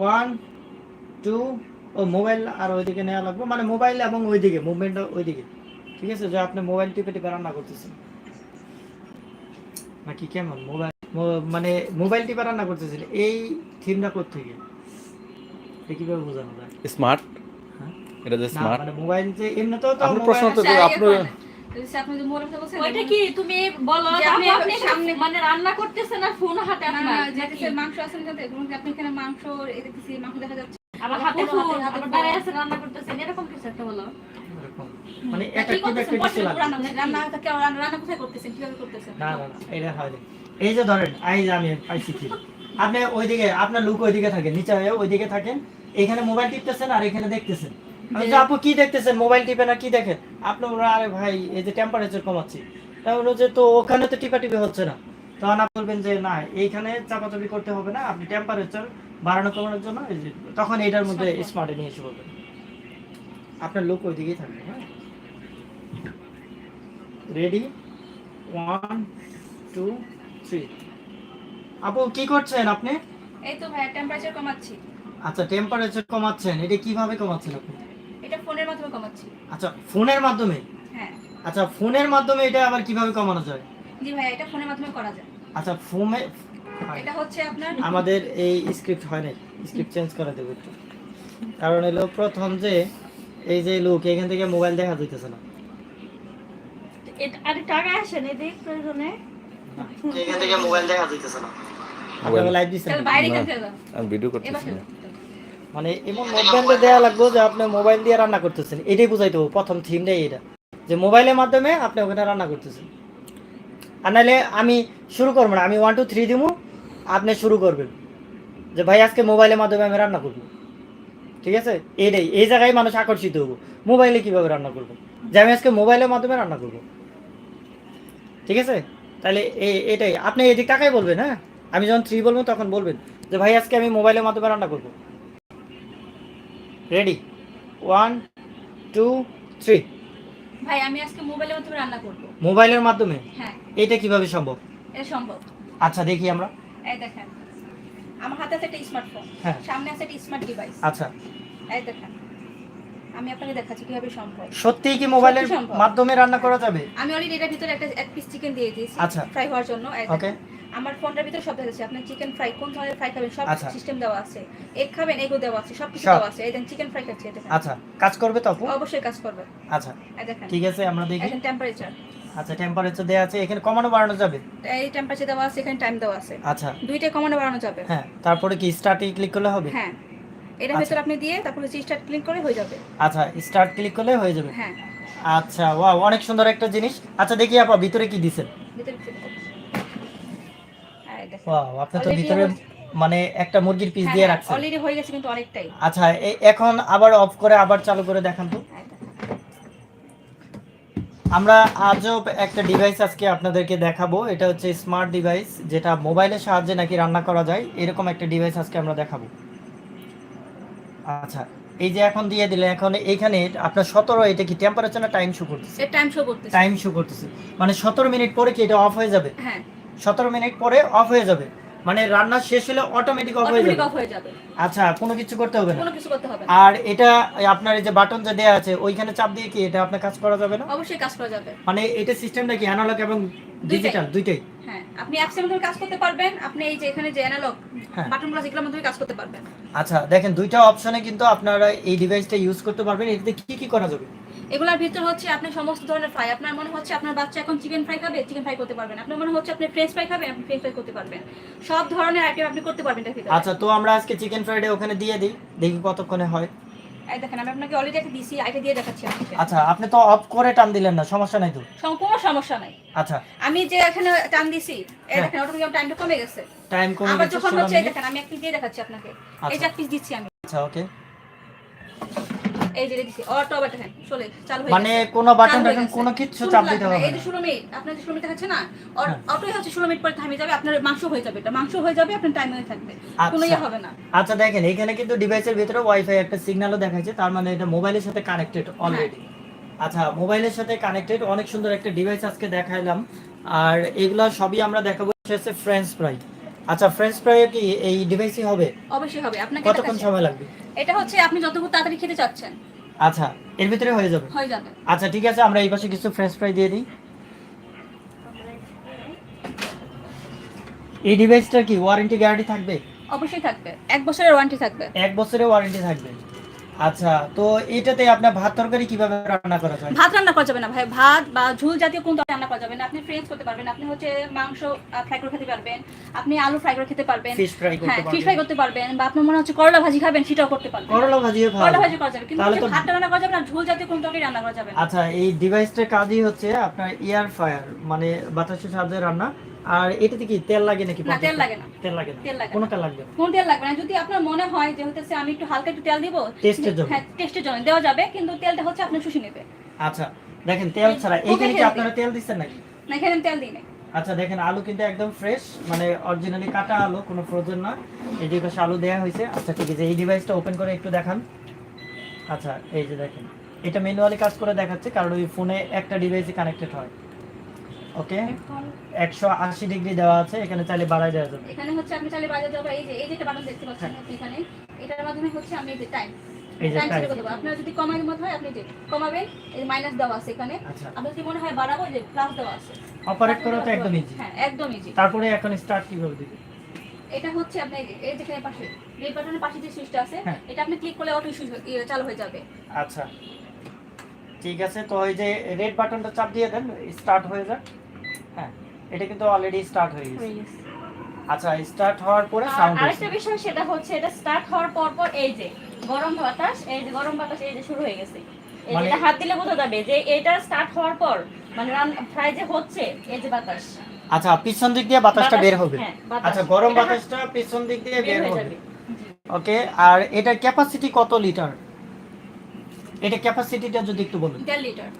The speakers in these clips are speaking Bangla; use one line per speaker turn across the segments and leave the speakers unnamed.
ওয়ান টু ও মোবাইল আর ওইদিকে নেওয়া লাগবে। মানে মোবাইল এবং ওইদিকে মুভমেন্টটা ওইদিকে। ঠিক আছে? যে আপনি মোবাইল টিপে টিপে রান্না করতেছেন। নাকি কেমন? মোবাইল মানে মোবাইল টিপে রান্না করতেছেন। এই থিমটা কোথেকে এটা কীভাবে বোঝানো যায়?
স্মার্ট
হ্যাঁ?
এটা যে স্মার্ট
মানে মোবাইল যে এমনিতেও তো
আপনার প্রশ্ন তো আপনার
আপনি যে মোবাইল বলছেন
ওইটা কি তুমি বলো
আপনি
আপনি আপনি
সামনে-
মানে রান্না করতেছেন আর ফোন হাতে
না। না
আপনার
যেতেছে মাংস আছে যাতে আপনি এখানে মাংস এই দেখতেছি মাংস দেখা যাচ্ছে।
আবার
আবার
হাতে
ফোন
ফোন
হাতে- হাতে
আবার দাঁড়ায় আছে রান্না করতেছেন। এরকম কিছু একটা বলো।
মানে একটা
কি
কি একটা কিছু
বসে রান্না রান্না তা কেউ রান্না রান্না কোথায় করতেছেন? কীভাবে করতেছেন?
না না না এটা হয় এই যে ধরেন এই যে আমি পাইছি কি। আপনি ওইদিকে আপনার লুক ওইদিকে থাকেন নিচে হয়ে ওইদিকে থাকেন। এখানে মোবাইল টিপতেছেন আর এখানে দেখতেছেন। বলছি, আপু কি দেখতেছেন? মোবাইল টিপে না কি দেখেন? আপনি আরে ভাই এই যে টেম্পারেচার কমাচ্ছি। তা বলল যে তো ওখানে তো টিপা টিপে হচ্ছে না। তখন আপনি বলবেন যে না এইখানে চাপাচাপি করতে হবে না। আপনি টেম্পারেচার বাড়ানো কমানোর জন্য এই যে- তখন এটার মধ্যে স্মার্টে নিয়ে এসে বলবেন। আপনার লুক ওইদিকেই থাকবে হ্যাঁ? রেডি ওয়ান টু থ্রি আপু কি করছেন আপনি?
এই তো ভাই টেম্পারেচার কমাচ্ছি।
আচ্ছা টেম্পারেচার কমাচ্ছেন। এটা কীভাবে কমাচ্ছেন আপনি?
এটা ফোনের মাধ্যমে কমাচ্ছি।
আচ্ছা ফোনের মাধ্যমে?
হ্যাঁ।
আচ্ছা ফোনের মাধ্যমে এটা আবার কীভাবে কমানো যায়?
জি ভাই এটা ফোনের মাধ্যমে করা যায়।
আচ্ছা ফোনে
এটা হচ্ছে আপনার
আমাদের এই স্ক্রিপ্ট হয় নাই স্ক্রিপ্ট চেঞ্জ করে দেবো একটু। কারণ এলো প্রথম যে এই যে লোক এখান থেকে মোবাইল দেখা যাইতেছে না।
আরে টাকা আসেন এদিক প্রয়োজনে।
এখান থেকে মোবাইল দেখা যাইতেছে না।
মোবাইল-
লাইভ নাকি?
বাইরে
না।
কেন
আমি ভিডিও করতেছি।
মানে এমন মুভমেন্টে দেওয়া লাগবে যে আপনি মোবাইল দিয়ে রান্না করতেছেন। এটাই বুঝাইতে হবে, প্রথম থিমটাই এটা যে মোবাইলের মাধ্যমে আপনি ওখানে রান্না করতেছেন। আর নাহলে আমি শুরু করব না, আমি ওয়ান টু থ্রি দিব আপনি শুরু করবেন। যে ভাই, আজকে মোবাইলের মাধ্যমে আমি রান্না করব। ঠিক আছে? এটাই এই জায়গায় মানুষ আকর্ষিত হব। মোবাইলে কীভাবে রান্না করব? যে আমি আজকে মোবাইলের মাধ্যমে রান্না করব। ঠিক আছে? তাহলে এ- এটাই। আপনি এদিক টাকাই বলবেন হ্যাঁ? আমি যখন থ্রি বলব, তখন বলবেন যে ভাই, আজকে আমি মোবাইলের মাধ্যমে রান্না করব। রেডি ওয়ান টু থ্রি
ভাই আমি আজকে মোবাইলের মাধ্যমে রান্না করব।
মোবাইলের মাধ্যমে?
হ্যাঁ।
এটা কীভাবে সম্ভব?
এটা সম্ভব।
আচ্ছা দেখি আমরা।
এই দেখেন। আমার হাতে আছে একটা স্মার্টফোন
হ্যাঁ।
সামনে আছে একটা স্মার্ট ডিভাইস
আচ্ছা।
এই দেখেন। আমি আপনাকে দেখাচ্ছি কীভাবে সম্ভব।
সত্যিই কি মোবাইলের মাধ্যমে রান্না করা যাবে?
আমি অলরেডি এটার ভিতরে একটা এক পিস চিকেন দিয়ে দিয়েছি।
আচ্ছা।
ফ্রাই হওয়ার জন্য।
ওকে
আমার ফোনটার ভিতরে সব দেখাচ্ছে আপনি চিকেন ফ্রাই কোন ধরনের ফ্রাই খাবেন সব
আচ্ছা।
সিস্টেম দেওয়া আছে। এগ খাবেন এগও দেওয়া আছে সব কিছু দেওয়া আছে। এই দেখেন চিকেন ফ্রাই খাচ্ছি দেখেন।
আচ্ছা কাজ করবে তো আপু?
অবশ্যই কাজ করবে।
আচ্ছা
এই দেখেন।
ঠিক আছে আমরা দেখি।
এখানে টেম্পারেচার
আচ্ছা টেম্পারেচার দেওয়া আছে এখানে কমানো বাড়ানো যাবে?
এই টেম্পারেচার দেওয়া আছে এখানে টাইম দেওয়া আছে।
আচ্ছা।
দুইটা কমানো বাড়ানো যাবে।
হ্যাঁ তারপরে কি স্টার্টে ক্লিক করলে হবে?
হ্যাঁ। এটা
আচ্ছা।
ভিতরে আপনি দিয়ে তারপরে স্টার্ট ক্লিক করে হয়ে যাবে।
আচ্ছা স্টার্ট ক্লিক করলে হয়ে যাবে?
হ্যাঁ।
আচ্ছা ওয়াও অনেক সুন্দর একটা জিনিস। আচ্ছা দেখি আপা ভিতরে কি দিছেন
ভিতরে click করুন। এই দেখেন।
ওয়াও আপনি তো ভিতরে মানে একটা মুরগির পিস
হ্যাঁ,
দিয়ে
হ্যাঁ,
রাখছেন।
অলরেডি হয়ে গেছে কিন্তু অনেকটাই।
আচ্ছা এখন আবার অফ করে আবার চালু করে দেখান তো। আমরা আজও একটা ডিভাইস আজকে আপনাদেরকে দেখাবো। এটা হচ্ছে স্মার্ট ডিভাইস যেটা মোবাইলের সাহায্যে নাকি রান্না করা যায়। এরকম একটা ডিভাইস আজকে আমরা দেখাবো। আচ্ছা এই যে এখন দিয়ে দিলে এখন এইখানে আপনার সতেরো এটা কি টেম্পারেচার টাইম শো করতেছে?
টাইম শো করতেছে।
টাইম শো করতেছে। মানে সতেরো মিনিট পরে কি এটা অফ হয়ে যাবে?
হ্যাঁ।
সতেরো মিনিট পরে অফ হয়ে যাবে। মানে রান্না শেষ হলে অটোমেটিক অফ হয়ে যাবে। আচ্ছা কোনো কিছু করতে হবে না। আর এটা আপনার এই যে বাটন যে দেয়া আছে ওইখানে চাপ দিয়ে কি এটা আপনার কাজ করা যাবে না?
অবশ্যই কাজ করা যাবে।
মানে এটা সিস্টেমটা কি অ্যানালগ এবং ডিজিটাল দুইটাই?
হ্যাঁ আপনি অ্যাপসের মাধ্যমে কাজ করতে পারবেন আপনি এই যে এখানে যে অ্যানালগ। বাটনগুলো যেগুলোর মাধ্যমে কাজ করতে পারবেন।
আচ্ছা দেখেন দুইটা অপশনে কিন্তু আপনারা এই ডিভাইসটা ইউজ করতে পারবেন। এটাতে কি কি করা যাবে?
এগুলোর ভিতরে হচ্ছে আপনি সমস্ত ধরনের ফ্রাই আপনার মনে হচ্ছে আপনার বাচ্চা এখন চিকেন ফ্রাই খাবে চিকেন ফ্রাই করতে পারবেন। আপনার মনে হচ্ছে আপনি ফ্রেঞ্চ ফ্রাই খাবেন আপনি ফ্রেঞ্চ ফ্রাই করতে পারবেন। সব ধরনের আইটেম আপনি করতে পারবেন এটার ভিতরে।
আচ্ছা তো আমরা আজকে চিকেন ফ্রাইডে ওখানে দিয়ে দিই দেখি কতক্ষণে হয়।
এই দেখেন আমি আপনাকে অলরেডি একটা দিছি আইটা দিয়ে দেখাচ্ছি আপনাকে।
আচ্ছা আপনি তো অফ করে টান দিলেন না সমস্যা নাই তো?
সম- কোনো সমস্যা নাই।
আচ্ছা।
আমি যে এখানে টান দিছি এই
হ্যাঁ।
দেখেন অটোমেটিক টাইমটা কমে গেছে।
টাইম কমে
আবার যখন হচ্ছে দেখেন আমি একটা দিয়ে দেখাচ্ছি আপনাকে। এই
আচ্ছা।
যে এক পিস দিচ্ছি আমি।
আচ্ছা ওকে
এই যে দিচ্ছি অটো আবার চলে চালু হয়ে
মানে। কোনো বাটন
চালু হয়ে
টাটন কোনো কিচ্ছু চাপ দিতে হবে
এই যে ষোলো মিনিট আপনার যে ষোলো মিনিট দেখাচ্ছে না
হ্যাঁ।
অটোই হচ্ছে ষোলো মিনিট পরে থামে যাবে আপনার মাংস হয়ে যাবে এটা মাংস হয়ে যাবে আপনার টাইম হয়ে থাকবে। কোনো ইয়ে
আচ্ছা।
হবে না।
আচ্ছা দেখেন এখানে কিন্তু ডিভাইসের ভিতরে ওয়াইফাই একটা সিগন্যালও দেখাচ্ছে তার মানে এটা মোবাইলের সাথে কানেক্টেড অলরেডি আচ্ছা মোবাইলের সাথে কানেক্টেড অনেক সুন্দর একটা ডিভাইস আজকে দেখাইলাম। আর এগুলা সবই আমরা দেখাবো হচ্ছে ফ্রেঞ্চ ফ্রাই আচ্ছা ফ্রেঞ্চ ফ্রাই কি এই ডিভাইসই হবে?
অবশ্যই হবে আপনাকে
কতক্ষণ সময় লাগবে?
এটা হচ্ছে আপনি যতক্ষণ তাড়াতাড়ি খেতে চাচ্ছেন।
আচ্ছা এর ভিতরে হয়ে যাবে?
হয়ে যাবে।
আচ্ছা ঠিক আছে আমরা এই পাশে কিছু ফ্রেঞ্চ ফ্রাই দিয়ে দিই। এই ডিভাইসটার কি ওয়ারেন্টি গ্যারান্টি থাকবে?
অবশ্যই থাকবে। এক বছরের ওয়ারেন্টি থাকবে।
এক বছরের ওয়ারেন্টি থাকবে। আচ্ছা তো এটাতে আপনার ভাত তরকারি কীভাবে রান্না করা যায়?
ভাত রান্না করা যাবে না ভাই ভাত বা ঝোল জাতীয় কোন তরকারি রান্না করা যাবে না। আপনি ফ্রেঞ্চ করতে পারবেন আপনি হচ্ছে মাংস ফ্রাই করে খেতে পারবেন আপনি আলু ফ্রাই করে খেতে পারবেন।
ফিশ ফ্রাই করতে
হ্যাঁ ফিশ ফ্রাই
পারবেন।
করতে পারবেন বা আপনার মনে হচ্ছে করলা ভাজি খাবেন সেটাও করতে পারবেন।
করলা ভাজিও
করলা ভাজি করা যাবে কিন্তু
তাহলে তো-
ভাতটা রান্না করা যাবে না ঝোল জাতীয় কোন তরকারি রান্না করা যাবে না।
আচ্ছা এই ডিভাইসটার কাজই হচ্ছে আপনার এয়ার ফায়ার মানে বাতাসের সাহায্যে রান্না। আর এটাতে কি তেল লাগে নাকি
না, তেল লাগে না।
তেল লাগে না।
তেল লাগে না।
কোনটা লাগবে?
কোন তেল লাগবে না। যদি আপনার মনে হয় যে হচ্ছে আমি একটু হালকা একটু তেল দিব
টেস্টের জন্য।
হ্যাঁ টেস্টের জন্য। দেওয়া যাবে কিন্তু তেলটা হচ্ছে আপনি শুষে নেবে।
আচ্ছা দেখেন তেল ছাড়া এইখানে কি আপনারা তেল দিচ্ছেন নাকি?
না এখানে তেল দিই না
আচ্ছা দেখেন আলু কিন্তু একদম ফ্রেশ মানে অরিজিনালি কাটা আলু কোনো ফ্রোজেন না। এই যে পাশে আলু দেওয়া হয়েছে। আচ্ছা ঠিক আছে এই ডিভাইসটা ওপেন করে একটু দেখান। আচ্ছা এই যে দেখেন এটা ম্যানুয়ালি কাজ করে দেখাচ্ছে কারণ ওই ফোনে একটা ডিভাইসে কানেক্টেড হয়। ওকে? একশো আশি ডিগ্রি দেওয়া আছে এখানে চাইলে বাড়ায় দেওয়া যাবে।
এখানে হচ্ছে আপনি চাইলে বাইরে যাব এই যে এই যে একটা বাটন দেখতে পাচ্ছেন আপনি এখানে এটার মাধ্যমে হচ্ছে আমি এই যে টাইম
এই যে
টাইম আপনার যদি কমানোর মতো হয় আপনি যে কমাবেন এই মাইনাস দেওয়া আছে এখানে।
আচ্ছা।
আপনার যদি মনে হয় বাড়াবো যে প্লাস দেওয়া আছে।
অপারেট করা তো একদম ইজি
হ্যাঁ একদম ইজি
তারপরে এখন স্টার্ট কীভাবে দিবে
এটা হচ্ছে আপনি এই এই যেখানে পাশে রেড বাটনের পাশে যে সুইচটা আছে
হ্যাঁ।
এটা আপনি ক্লিক করলে অটো সুইচ চালু হয়ে যাবে।
আচ্ছা। ঠিক আছে তো ওই যে রেড বাটনটা চাপ দিয়ে দেন স্টার্ট হয়ে যাক। হ্যাঁ এটা কিন্তু অলরেডি স্টার্ট হয়ে গেছে। আচ্ছা স্টার্ট হওয়ার পরে সাউন্ড
আরেকটা বিষয় সেটা হচ্ছে এটা স্টার্ট হওয়ার পর পর এই যে গরম বাতাস এই যে গরম বাতাস এই যে শুরু হয়ে গেছে।
মানে-
হাত দিলে বোঝা যাবে যে এটা স্টার্ট হওয়ার পর মানে রান ফ্রাই যে হচ্ছে এই যে বাতাস।
আচ্ছা পিছন দিক দিয়ে বাতাসটা বের হবে।
হ্যাঁ,
আচ্ছা গরম বাতাসটা পিছন দিক দিয়ে
বের
হবে। ওকে আর এটার ক্যাপাসিটি কত লিটার এটা ক্যাপাসিটিটা যদি একটু বলুন।
দেড় লিটার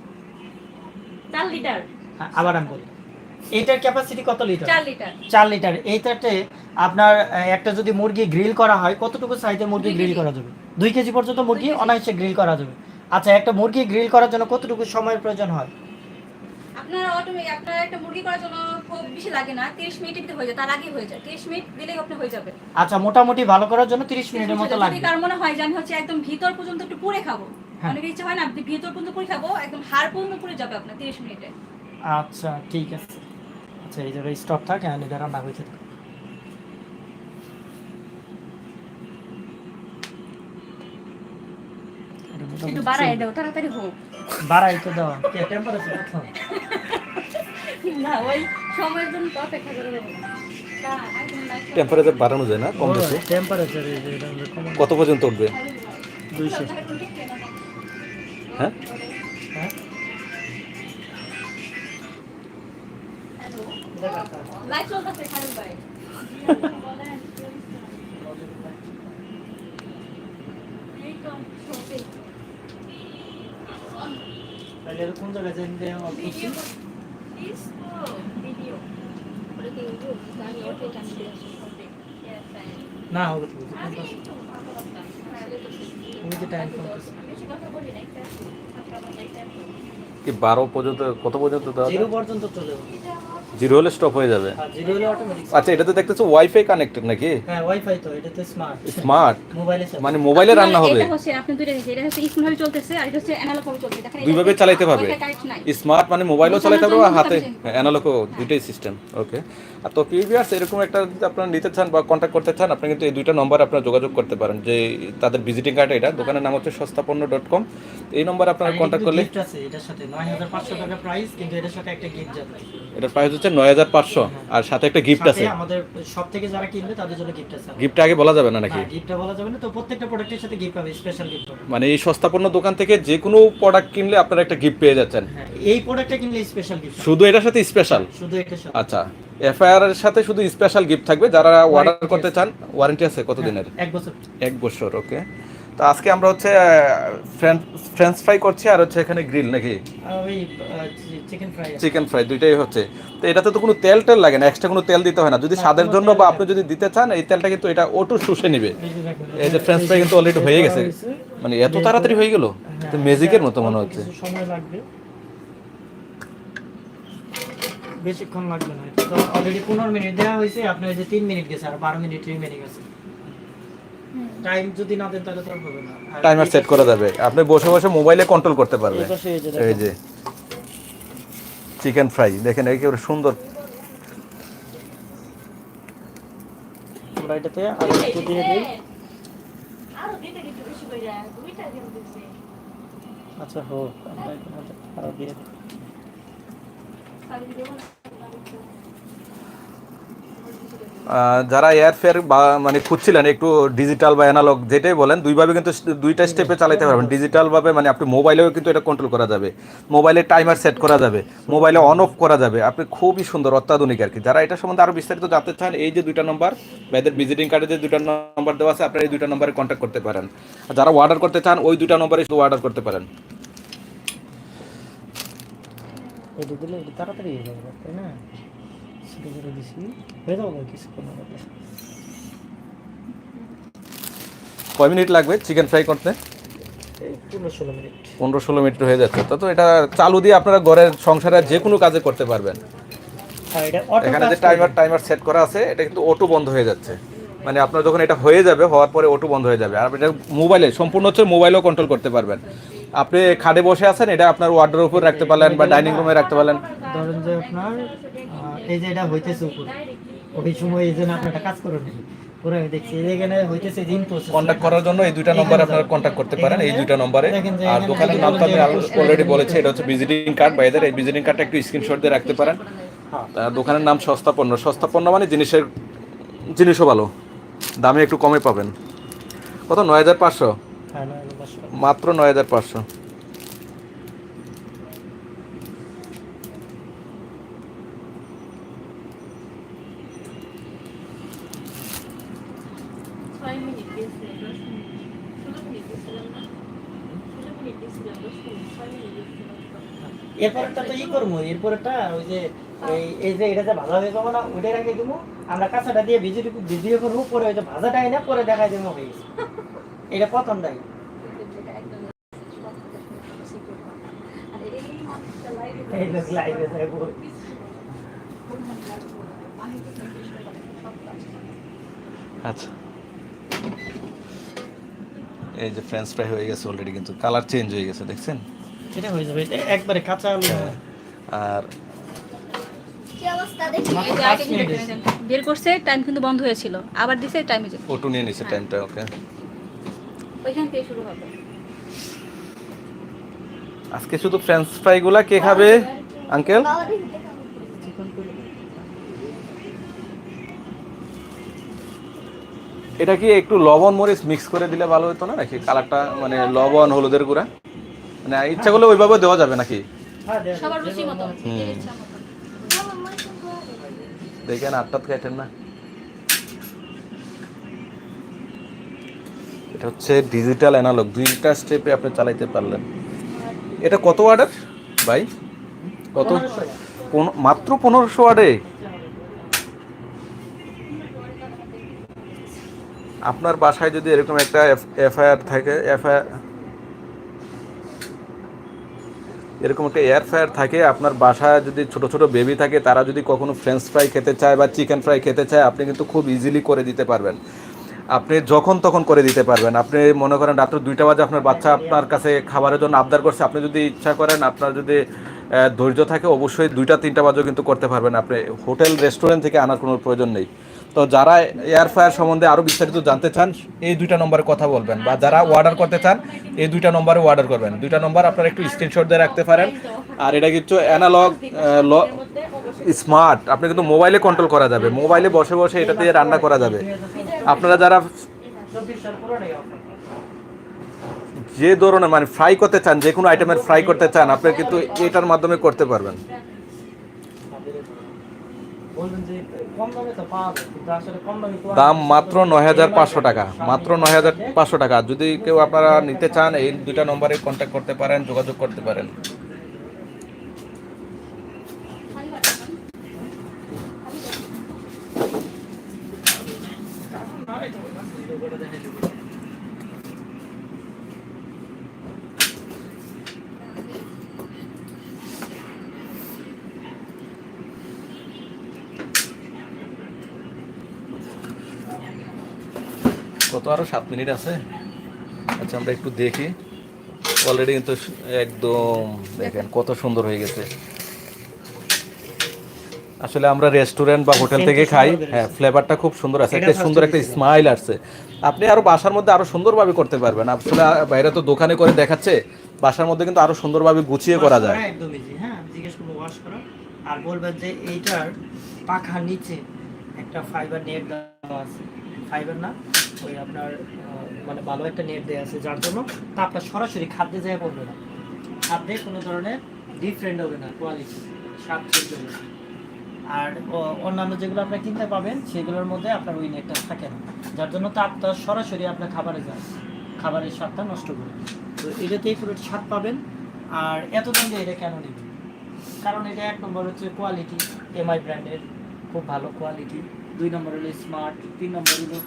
চার লিটার
আবার আমি বলি। এটার ক্যাপাসিটি কত লিটার
চার লিটার
চার লিটার এইটাতে আপনার একটা যদি মুরগি গ্রিল করা হয় কতটুকু সাইজে মুরগি গ্রিল করা যাবে? দুই কেজি পর্যন্ত মুরগি অনায়াসে গ্রিল করা যাবে। আচ্ছা একটা মুরগি গ্রিল করার জন্য কতটুকু সময়ের প্রয়োজন হয়?
আপনার অটোমেটিক আপনার একটা মুরগি করার জন্য খুব বেশি লাগে না। 30 মিনিটের ভিতরে হয়ে যায় তার আগে হয়ে যায়। 30 মিনিট দিলেই আপনার হয়ে যাবে।
আচ্ছা মোটামুটি ভালো করার জন্য তিরিশ মিনিটের মতো
যদি
লাগবে।
কার মনে হয় যে আমি হচ্ছে একদম ভিতর পর্যন্ত একটু পুড়ে খাব
হ্যাঁ।
হয় না ভিতর পর্যন্ত পুড়ে খাব একদম হাড় পর্যন্ত পুড়ে যাবে আপনার 30 মিনিটে।
আচ্ছা ঠিক আছে। আচ্ছা এই জায়গায় স্টপ থাক হ্যাঁ এটা রান্না হয়েছে এটা
একটু বাড়াই দাও তাড়াতাড়ি হোক।
বাড়াই তো দেওয়া কে টেম্পারেচার কত
না ওই সময়ের জন্য তো অপেক্ষা করে দেবো। না, একদম না, একদম।
টেম্পারেচার বাড়ানো যায় না কম বেশি?
টেম্পারেচার
কত পর্যন্ত উঠবে?
দুইশো।
হ্যাঁ?
তাহলে এটা কোন জায়গায় যেন করছি
ভিডিও
না হবে
কি বারো পর্যন্ত কত পর্যন্ত দেওয়া
জিরো পর্যন্ত চলে
জিরো হলে স্টপ হয়ে যাবে।
আর জিরো হলে অটোমেটিক
আচ্ছা এটা তো দেখতেছো ওয়াইফাই কানেক্টেড নাকি?
হ্যাঁ ওয়াইফাই তো এটা তো স্মার্ট
স্মার্ট
মোবাইলে
মানে মোবাইলে রান্না হবে?
এটা হচ্ছে আপনি দুইটা দিয়েছে এটা হচ্ছে স্কুল ভাবে চলতেছে আর এটা হচ্ছে অ্যানালগ ভাবে চলতেছে। দেখেন
দুইভাবে চালাইতে পারবে স্মার্ট মানে মোবাইলও চালাতে পারব আর হাতে
বুঝতে
অ্যানালগও দুইটাই সিস্টেম ওকে আর তো পিভিআরস এরকম একটা যদি আপনারা নিতে চান বা কন্ট্যাক্ট করতে চান আপনি কিন্তু এই দুইটা নম্বর আপনারা যোগাযোগ করতে পারেন। যে তাদের ভিজিটিং কার্ড এটা দোকানের নাম হচ্ছে সস্তাপন্ন ডট কম এই নম্বরে আপনারা কন্ট্যাক্ট করলে
এটার সাথে 9500 টাকা প্রাইস কিন্তু এটার সাথে একটা গিফট যাবে।
এটার প্রাইস হচ্ছে নয় হাজার পাঁচশো। আর সাথে একটা গিফট আছে।
আমাদের সব থেকে যারা কিনবে তাদের জন্য গিফট আছে।
গিফটটা আগে বলা যাবে না নাকি?
হ্যাঁ গিফটটা বলা যাবে না। তো প্রত্যেকটা প্রোডাক্টের সাথে গিফট পাবে স্পেশাল গিফট
মানে এই সস্তাপন্ন দোকান থেকে যে কোনো প্রোডাক্ট কিনলে আপনারা একটা গিফট পেয়ে যাচ্ছেন।
হ্যাঁ এই প্রোডাক্টটা কিনলে স্পেশাল গিফট
শুধু এটার সাথে স্পেশাল
শুধু এটার সাথে।
আচ্ছা এফআইআর এর সাথে শুধু স্পেশাল গিফট থাকবে? যারা অর্ডার করতে চান ওয়ারেন্টি আছে কত দিনের
হ্যাঁ, এক বছর।
এক বছর ওকে তো আজকে আমরা হচ্ছে ফ্রেঞ্চ ফ্রাই করছি আর হচ্ছে এখানে গ্রিল নাকি?
চিকেন ফ্রাই
দুইটাই হচ্ছে। তো এটাতে তো কোনো তেল টেল লাগে না এক্সট্রা কোনো তেল দিতে হয় না। যদি স্বাদের জন্য বা আপনি যদি দিতে চান এই তেলটা কিন্তু এটা অটো শুষে নিবে।
এই যে
ফ্রেঞ্চ ফ্রাই কিন্তু অলরেডি হয়ে গেছে। মানে এত তাড়াতাড়ি হয়ে গেল? তো ম্যাজিকের মতো মনে হচ্ছে।
সময় লাগবে। বেশিক্ষণ লাগবে না। অলরেডি পনেরো মিনিট দেওয়া হয়েছে আপনার এই যে তিন মিনিট গেছে আর বারো মিনিট রিমেনিং আছে। টাইম যদি না দেন তাহলে তো হবে না।
টাইমার সেট করা যাবে আপনি বসে বসে মোবাইলে কন্ট্রোল করতে পারবেন।
এই যে
চিকেন ফ্রাই দেখেন একেবারে সুন্দর।
আমরা এটাতে আর একটু দিয়ে দিই।
একটু
আচ্ছা হোক আমরা এখানে আরও দিয়ে দিই
খালি দেবো না
আহ, যারা এয়ারফেয়ার বা মানে খুঁজছিলেন একটু ডিজিটাল বা অ্যানালগ যেটাই বলেন, দুইভাবে কিন্তু দুইটা স্টেপে চালাতে পারবেন। ডিজিটালভাবে মানে আপনি মোবাইলেও কিন্তু এটা কন্ট্রোল করা যাবে। মোবাইলে টাইমার সেট করা যাবে। মোবাইলে অন অফ করা যাবে। আপনি খুবই সুন্দর, অত্যাধুনিক আর কি। যারা এটা সম্বন্ধে আরও বিস্তারিত জানতে চান, এই যে দুইটা নম্বর বা ভিজিটিং কার্ডে যে দুইটা নম্বর দেওয়া আছে, আপনারা এই দুইটা নম্বরে কন্ট্যাক্ট করতে পারেন। যারা অর্ডার করতে চান, ওই দুইটা নম্বরে শুধু অর্ডার করতে পারেন।
এটা দিলে তাড়াতাড়ি হয়ে যাবে, তাই না? সেটা করে দিছি হয়ে যাবে কিছুক্ষণ মধ্যে
কয় মিনিট লাগবে চিকেন ফ্রাই করতে?
পনেরো ষোলো মিনিট।
মিনিট হয়ে যাচ্ছে। তো এটা চালু দিয়ে আপনারা ঘরের সংসারের যে কোনো কাজে করতে পারবেন। এখানে যে টাইমার টাইমার সেট করা আছে এটা কিন্তু অটো বন্ধ হয়ে যাচ্ছে। মানে আপনার যখন এটা হয়ে যাবে হওয়ার পরে অটো বন্ধ হয়ে যাবে। আর এটা মোবাইলে সম্পূর্ণ হচ্ছে মোবাইলেও কন্ট্রোল করতে পারবেন। আপনি খাটে বসে আছেন এটা আপনার ওয়ার্ডের উপর রাখতে পারলেন বা ডাইনিং রুমে রাখতে পারলেন?
ধরেন যে আপনার এই যে এটা হইতেছে উপরে। ওই সময় এই জন্য আপনি একটা কাজ করে নিন পুরো দেখছি এখানে হইতেছে দিন প্রসেস
কন্ট্যাক্ট করার জন্য এই দুইটা নম্বরে আপনারা কন্ট্যাক্ট করতে পারেন এই দুইটা নম্বরে আর দোকানের নাম তো আমি অলরেডি বলেছি এটা হচ্ছে ভিজিটিং কার্ড বা এদের এই ভিজিটিং কার্ডটা একটু স্ক্রিনশট দিয়ে রাখতে পারেন।
হ্যাঁ।
দোকানের নাম সস্তা পণ্য সস্তা পণ্য মানে জিনিসের জিনিসও ভালো। দামে একটু কমে পাবেন। কত? নয় হাজার পাঁচশো? মাত্র নয় হাজার পাঁচশো।
এরপরটা তো ই করব এরপরটা ওই যে এই এই যে এটা যে ভাজা হয়ে যাব না ওইটা রেখে দেবো। আমরা কাঁচাটা দিয়ে ভিজিয়ে ভিজিয়ে করব পরে ওই যে ভাজাটাই না পরে দেখাই দেবো হয়ে গেছে এটা প্রথমটাই এই লোক লাইভে থাকব
আচ্ছা। এই যে ফ্রেঞ্চ ফ্রাই হয়ে গেছে অলরেডি কিন্তু কালার চেঞ্জ হয়ে গেছে দেখছেন?
এটা হয়ে যাবে একবারে কাঁচা আলু।
আর
মাত্র
এই যে
পাঁচ
আগে
মিনিট
কিন্তু বের করছে টাইম কিন্তু বন্ধ হয়েছিল। আবার দিছে টাইমে
ওটু নিয়ে নিছে টাইমটা ওকে
ওইখান থেকে শুরু হবে।
আজকে শুধু ফ্রেঞ্চ ফ্রাইগুলা কে খাবে আঙ্কেল এটা কি একটু লবণ মরিচ মিক্স করে দিলে ভালো হতো না? নাকি কালারটা মানে লবণ হলুদের গুঁড়া? মানে ইচ্ছা করলে ওইভাবে দেওয়া যাবে নাকি? দেখেন আটটাত খাইতেন না। এটা হচ্ছে ডিজিটাল অ্যানালগ দুইটা স্টেপে আপনি চালাইতে পারলেন। এটা কত অর্ডার ভাই, কত? মাত্র পনেরোশো ওয়ার্ডে আপনার বাসায় যদি এরকম একটা এফআইআর থাকে এফআইআর এরকম একটা এয়ার ফ্রায়ার থাকে, আপনার বাসায় যদি ছোট ছোট বেবি থাকে, তারা যদি কখনো ফ্রেঞ্চ ফ্রাই খেতে চায় বা চিকেন ফ্রাই খেতে চায়, আপনি কিন্তু খুব ইজিলি করে দিতে পারবেন। আপনি যখন তখন করে দিতে পারবেন। আপনি মনে করেন রাত্র দুইটা বাজে আপনার বাচ্চা আপনার কাছে খাবারের জন্য আবদার করছে, আপনি যদি ইচ্ছা করেন আপনার যদি ধৈর্য থাকে, অবশ্যই দুইটা, তিনটা বাজেও কিন্তু করতে পারবেন। আপনি হোটেল, রেস্টুরেন্ট থেকে আনার কোনো প্রয়োজন নেই। তো যারা এয়ার ফ্রায়ার সম্বন্ধে আরও বিস্তারিত জানতে চান, এই দুইটা নম্বরে কথা বলবেন। বা যারা অর্ডার করতে চান, এই দুইটা নম্বরে অর্ডার করবেন। দুইটা নম্বর আপনারা একটু স্ক্রিনশট দিয়ে রাখতে পারেন। আর এটা কিন্তু অ্যানালগ স্মার্ট আপনি কিন্তু মোবাইলে কন্ট্রোল করা যাবে। মোবাইলে বসে বসে এটা দিয়ে রান্না করা যাবে। আপনারা যারা যে ধরনের মানে ফ্রাই করতে চান, যে কোনো আইটেমের ফ্রাই করতে চান আপনি কিন্তু এটার মাধ্যমে করতে পারবেন
বলবেন যে কম দামে তো পাওয়া যায় কিন্তু আসলে কম দামে পাওয়া
দাম
যায় না।
মাত্র নয় হাজার পাঁচশো টাকা মাত্র নয় হাজার পাঁচশো টাকা যদি কেউ আপনারা নিতে চান এই দুইটা নম্বরে কন্ট্যাক্ট করতে পারেন যোগাযোগ করতে পারেন কত আরও সাত মিনিট আছে। আচ্ছা আমরা একটু দেখি। অলরেডি কিন্তু একদম দেখেন কত সুন্দর হয়ে গেছে। আসলে আমরা রেস্টুরেন্ট বা হোটেল থেকে খাই। হ্যাঁ ফ্লেভারটা খুব সুন্দর আছে। একটা সুন্দর একটা স্মাইল আসছে। আপনি আরও বাসার মধ্যে আরও সুন্দরভাবে করতে পারবেন। আসলে বাইরে তো দোকানে করে দেখাচ্ছে। বাসার মধ্যে কিন্তু আরও সুন্দরভাবে গুছিয়ে করা যায়।
একদম ইজি হ্যাঁ জিজ্ঞেস করব ওয়াশ করা। আর বলবেন যে এইটার পাখার নিচে একটা ফাইবার নেট দেওয়া আছে। ফাইবার না, ওই আপনার মানে ভালো একটা নেট দেওয়া আছে, যার জন্য তাপটা সরাসরি খাদ্যে যায় পড়বে না। খাদ্যে কোনো ধরনের ডিফারেন্ট হবে না কোয়ালিটি স্বাদ না। আর অন্যান্য যেগুলো আপনারা কিনতে পাবেন, সেগুলোর মধ্যে আপনার ওই নেটটা থাকে না। যার জন্য তাপটা সরাসরি আপনার খাবারে যায়, খাবারের স্বাদটা নষ্ট করে তো এটাতেই পুরো স্বাদ পাবেন। আর এত দিয়ে এটা কেন নেবেন? কারণ এটা এক নম্বর হচ্ছে কোয়ালিটি এমআই ব্র্যান্ডের খুব ভালো কোয়ালিটি দুই নম্বর হলো স্মার্ট তিন নম্বর হলো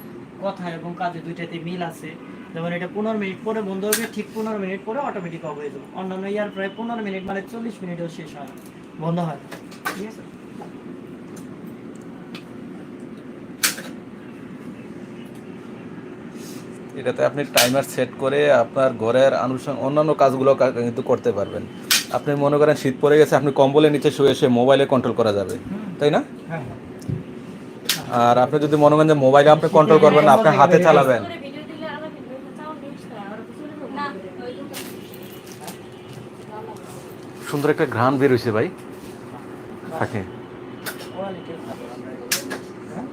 কথা এবং কাজে দুইটাতে মিল আছে। যেমন এটা পনেরো মিনিট পরে বন্ধ হবে ঠিক পনেরো মিনিট পরে অটোমেটিক অফ হয়ে যাবে। অন্যান্য ইয়ার প্রায় পনেরো মিনিট মানে চল্লিশ মিনিটেও শেষ হয় বন্ধ হয় ঠিক আছে?
এটাতে আপনি টাইমার সেট করে আপনার ঘরের আনুষঙ্গ অন্যান্য কাজগুলো কিন্তু করতে পারবেন। আপনি মনে করেন শীত পড়ে গেছে আপনি কম্বলের নিচে শুয়ে শুয়ে মোবাইলে কন্ট্রোল করা যাবে। তাই না? আর আপনি যদি মনে করেন যে মোবাইল আপনি কন্ট্রোল করবেন না আপনি হাতে চালাবেন। সুন্দর একটা ঘ্রাণ বের হয়েছে ভাই। থাকে
কোয়ালিটি ভালো আমরা হ্যাঁ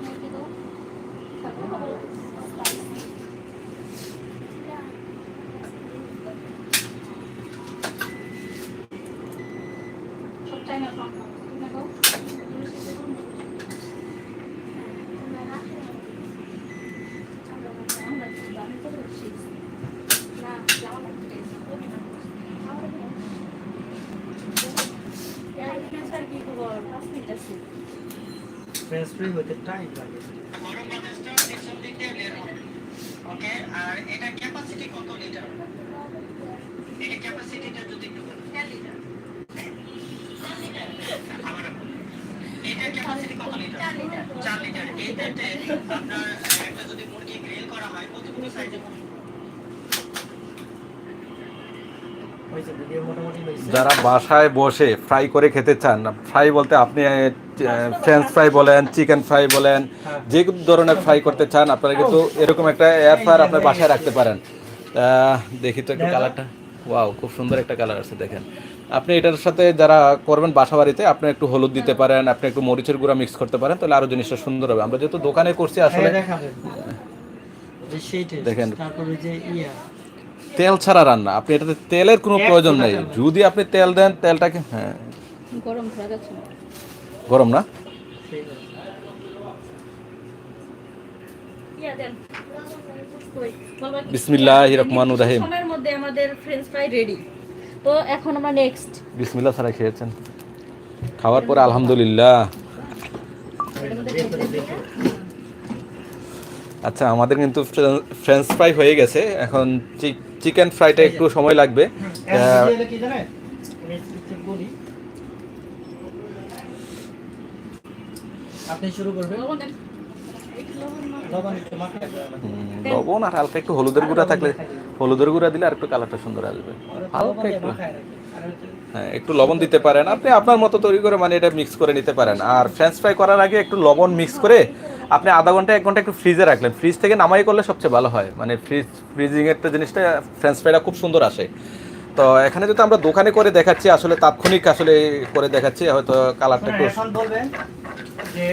সব টাইম এখন তুমি গো
কি করব পাঁচ মিনিট আছে
ফ্রেঞ্চ হতে টাইম লাগে ওকে আর এটা ক্যাপাসিটি কত লিটার এটা ক্যাপাসিটিটা যদি একটু বলেন। এটা ক্যাপাসিটি কত লিটার চার লিটার এইটাতে আপনার আহ, একটা যদি মুরগি গ্রিল করা হয় কতটুকু সাইজে হয়েছে ভিডিও মোটামুটি হয়েছে
যারা বাসায় বসে ফ্রাই করে খেতে চান ফ্রাই বলতে আপনি ফ্রেঞ্চ ফ্রাই বলেন চিকেন ফ্রাই বলেন যে ধরনের ফ্রাই করতে চান আপনারা কিন্তু এরকম একটা এয়ার ফ্রায়ার আপনার বাসায় রাখতে পারেন। দেখি তো একটু কালারটা ওয়াও খুব সুন্দর একটা কালার আছে দেখেন। আপনি এটার সাথে যারা করবেন বাসা বাড়িতে আপনি একটু হলুদ দিতে পারেন আপনি একটু মরিচের গুঁড়া মিক্স করতে পারেন তাহলে আরও জিনিসটা সুন্দর হবে। আমরা যেহেতু দোকানে করছি আসলে
হ্যাঁ,
দেখেন। তেল ছাড়া রান্না। আপনি এটাতে তেলের কোনো প্রয়োজন নেই। যদি আপনি তেল দেন তেলটাকে হ্যাঁ।
গরম
গরম না? বিসমিল্লাহির রহমানির রহিম।
মধ্যে আমাদের ফ্রেঞ্চ ফ্রাই রেডি তো এখন আমরা নেক্সট
বিসমিল্লাহ ছাড়া খেয়েছেন। খাওয়ার পরে আলহামদুলিল্লাহ। আচ্ছা আমাদের কিন্তু ফ্রেঞ্চ ফ্রাই হয়ে গেছে। এখন চিকেন ফ্রাইটা একটু সময় লাগবে।
আপনি শুরু করবেন
লবণ
আর হালকা একটু হলুদের গুঁড়া থাকলে হলুদের গুঁড়া দিলে আর একটু কালারটা সুন্দর আসবে। হালকা একটু। হ্যাঁ একটু লবণ দিতে পারেন। আপনি আপনার মতো তৈরি করে মানে এটা মিক্স করে নিতে পারেন। আর ফ্রেঞ্চ ফ্রাই করার আগে একটু লবণ মিক্স করে আপনি আধা ঘণ্টা এক ঘণ্টা একটু ফ্রিজে রাখলেন। ফ্রিজ থেকে নামাই করলে সবচেয়ে ভালো হয়। মানে ফ্রিজ ফ্রিজিং একটা জিনিসটা ফ্রেঞ্চ ফ্রাইটা খুব সুন্দর আসে। তো এখানে যেহেতু আমরা দোকানে করে দেখাচ্ছি আসলে তাৎক্ষণিক আসলে করে দেখাচ্ছি হয়তো কালারটা একটু
এখন বলবেন যে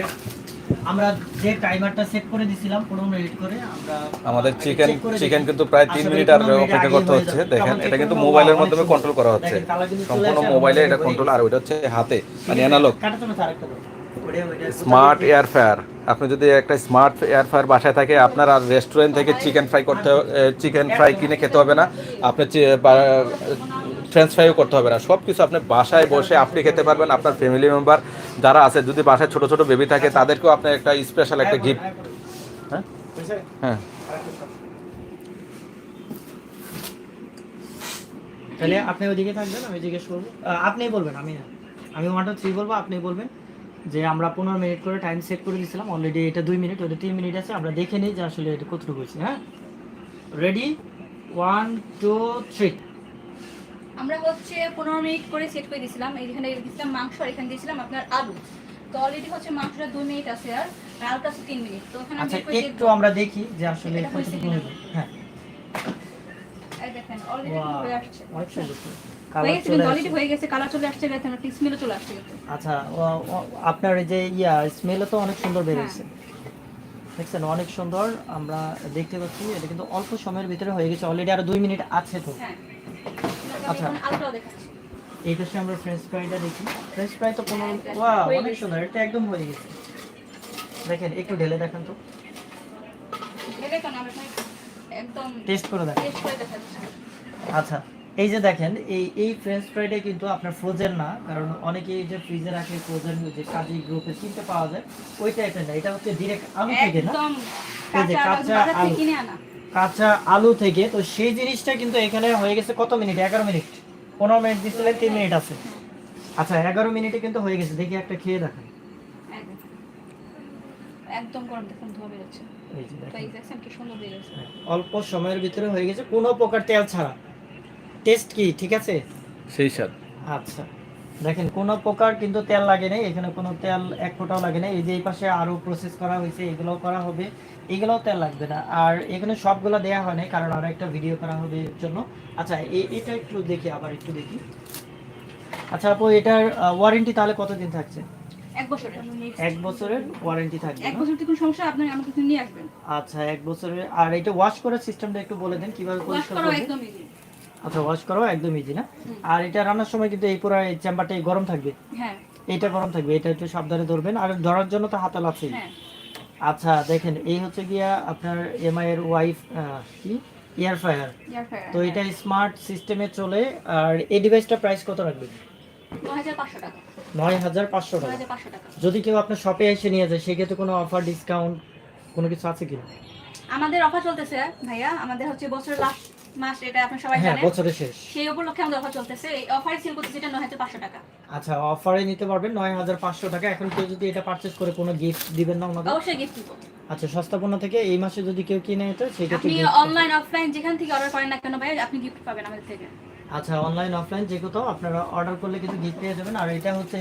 আমরা যে টাইমারটা সেট করে দিছিলাম পনেরো মিনিট করে আমরা
আমাদের চিকেন চিকেন কিন্তু প্রায় তিন মিনিট আর অপেক্ষা করতে হচ্ছে। দেখেন এটা কিন্তু মোবাইলের মাধ্যমে কন্ট্রোল করা হচ্ছে। সম্পূর্ণ মোবাইলে এটা কন্ট্রোল আর ওইটা হচ্ছে হাতে মানে অ্যানালগ
কাটা তো না, আরেকটা। ওটা- ওটা-
স্মার্ট এয়ার ফ্রায়ার আপনি যদি একটা স্মার্ট এয়ার ফ্রায়ার বাসায় থাকে আপনার আর রেস্টুরেন্ট থেকে চিকেন ফ্রাই করতে চিকেন ফ্রাই কিনে খেতে হবে না। আপনি ফ্রেঞ্চ ফ্রাইও করতে হবে না। সব কিছু আপনি বাসায় বসে আপনি খেতে পারবেন আপনার ফ্যামিলি মেম্বার যারা আছে যদি বাসায় ছোট ছোট বেবি থাকে তাদেরকেও আপনি একটা স্পেশাল একটা গিফট হ্যাঁ? হ্যাঁ।
তাহলে আপনি ওইদিকে থাকবেন আমি জিজ্ঞেস করব। আহ, আপনিই বলবেন আমি না। আমি ওয়ান টু থ্রি বলব আপনি বলবেন। যে আমরা পনেরো মিনিট করে টাইম সেট করে দিয়েছিলাম অলরেডি এটা দুই মিনিট ওটা তিন মিনিট আছে আমরা দেখে নিই যে আসলে এটা কতটুকু হয়েছে হ্যাঁ? রেডি ওয়ান টু থ্রি
আমরা হচ্ছে পনেরো মিনিট করে সেট করে দিয়েছিলাম এইখানে দিয়েছিলাম মাংস আর এখানে দিয়েছিলাম আপনার আলু। তো অলরেডি হচ্ছে মাংসটা দুই মিনিট আছে আর আলুটা আছে তিন মিনিট তো ওখানে
আচ্ছা
একটু
আমরা দেখি যে আসলে। হ্যাঁ।
দেখেন অলরেডি হয়ে আসছে।
অনেক সুন্দর
হয়ে
কালার
গেছে
চলে
অলরেডি হয়ে গেছে কালার চলে আসছে স্মেলও চলে আসছে
আচ্ছা আপনার যে ইয়া স্মেলও তো অনেক সুন্দর
হ্যাঁ।
দেখছেন অনেক সুন্দর আমরা দেখতে পাচ্ছি এটা কিন্তু অল্প সময়ের ভিতরে হয়ে গেছে অলরেডি আর দুই মিনিট আছে তো।
হ্যাঁ।
আচ্ছা। এই পাশে আমরা ফ্রেঞ্চ ফ্রাইটা দেখি। ফ্রেঞ্চ ফ্রাই তো কোনো অনেক সুন্দর এটা একদম হয়ে গেছে। দেখেন একটু ঢেলে দেখেন তো।
ঢেলে একদম
টেস্ট করে দেখেন। আচ্ছা এই যে দেখেন এই এই ফ্রেঞ্চ ফ্রাইটা কিন্তু আপনার ফ্রোজেন না কারণ অনেকে এই যে ফ্রিজে রাখে ফ্রোজেন যে কাজী গ্রুপে কিনতে পাওয়া যায় ওই টাইপের না এটা হচ্ছে ডিরেক্ট আলু থেকে না? এই যে
কাঁচা আলু
কাঁচা আলু।
কিনে আনা।
কাঁচা আলু থেকে তো সেই জিনিসটা কিন্তু এখানে হয়ে গেছে কত মিনিট? এগারো মিনিট। পনেরো মিনিট দিচ্ছিলেন তিন মিনিট আছে। আচ্ছা এগারো মিনিটে কিন্তু হয়ে গেছে দেখি একটা খেয়ে দেখেন।
একদম গরম দেখুন ধোয়া বেরোচ্ছে।
অল্প সময়ের ভিতরে হয়ে গেছে কোনো প্রকার তেল ছাড়া। টেস্ট কি ঠিক আছে?
সেই স্বাদ।
আচ্ছা দেখেন কোনো প্রকার কিন্তু তেল লাগে নাই এখানে কোনো তেল এক ফোঁটাও লাগে না এই যে এই পাশে আরও প্রসেস করা হয়েছে এগুলো করা হবে এগুলোও তেল লাগবে না। আর এখানে সবগুলো দেয়া হয় নাই কারণ আরও একটা ভিডিও করা হবে এর জন্য। আচ্ছা এ- এটা একটু দেখি আবার একটু দেখি। আচ্ছা আপু এটার ওয়ারেন্টি তাহলে কতদিন থাকছে?
এক বছরের।
এক বছরের ওয়ারেন্টি থাকবে
এক? বছর থেকে কোনো সমস্যা? আপনার আমার কাছে নিয়ে আসবেন।
আচ্ছা এক বছরের আর এটা ওয়াশ করার সিস্টেমটা একটু বলে দেন কীভাবে
ওয়াশ
পরিষ্কার
করা একদম ইজি
আচ্ছা ওয়াশ করাও একদম ইজি না? আর এটা রান্নার সময় কিন্তু এই পুরো চেম্বারটা গরম থাকবে?
হ্যাঁ।
এটা গরম থাকবে এটা একটু সাবধানে ধরবেন আর ধরার জন্য তো হাতাল আছেই।
হ্যাঁ।
আচ্ছা দেখেন এই হচ্ছে গিয়া আপনার এমআই এর ওয়াইফ কি? এয়ার ফ্রায়ার
ফ্রায়ার
তো এটা স্মার্ট সিস্টেমে চলে আর এই ডিভাইসটা প্রাইস কত রাখবেন?
হাজার পাঁচশো টাকা।
নয় হাজার পাঁচশো টাকা। যদি কেউ আপনার শপে এসে নিয়ে যায় সেক্ষেত্রে কোনো অফার ডিসকাউন্ট কোনো কিছু আছে কি
আমাদের অফার চলতেছে ভাইয়া। আমাদের হচ্ছে বছরের লাস্ট মাস এটা আপনার সবাই
হ্যাঁ
জানেন।
বছরের শেষ।
সেই উপলক্ষে আমাদের অফার চলতেছে। এই অফারে সেল করতেছে এটা নয় হাজার পাঁচশো টাকা।
আচ্ছা অফারে নিতে পারবেন নয় হাজার পাঁচশো টাকা। এখন কেউ যদি এটা পারচেস করে কোনো গিফট দিবেন না ওনাদের?
অবশ্যই গিফট দিব।
আচ্ছা সস্তা পণ্য থেকে এই মাসে যদি কেউ কিনে এটা সেক্ষেত্রে
আপনি অনলাইন অফলাইন যেখান থেকে অর্ডার করেন না কেন ভাই আপনি গিফট পাবেন আমাদের থেকে।
আচ্ছা অনলাইন অফলাইন যে কোথাও আপনারা অর্ডার করলে কিন্তু গিফট পেয়ে যাবেন। আর এটা হচ্ছে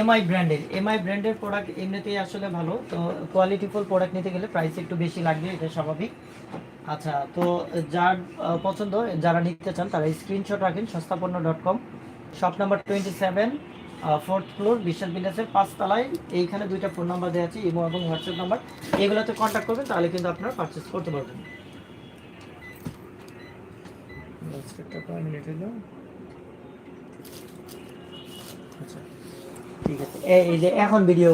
এমআই ব্র্যান্ডের এমআই ব্র্যান্ডের প্রোডাক্ট এমনিতেই আসলে ভালো। তো কোয়ালিটিফুল প্রোডাক্ট নিতে গেলে প্রাইস একটু বেশি লাগবে, এটা স্বাভাবিক। আচ্ছা তো যার পছন্দ, যারা নিতে চান তারা স্ক্রিনশট রাখেন সস্তাপন্ন dot com shop number twenty seven fourth floor বিশাল বিলাসের পাঁচতলায়। এইখানে দুইটা ফোন নাম্বার দেওয়া আছে ইমো এবং হোয়াটসঅ্যাপ নাম্বার এগুলোতে কন্ট্যাক্ট করবেন, তাহলে কিন্তু আপনারা পারচেস করতে পারবেন। বাস্কেটটা কয় মিনিট হলো আচ্ছা ঠিক আছে। এই- যে এখন ভিডিও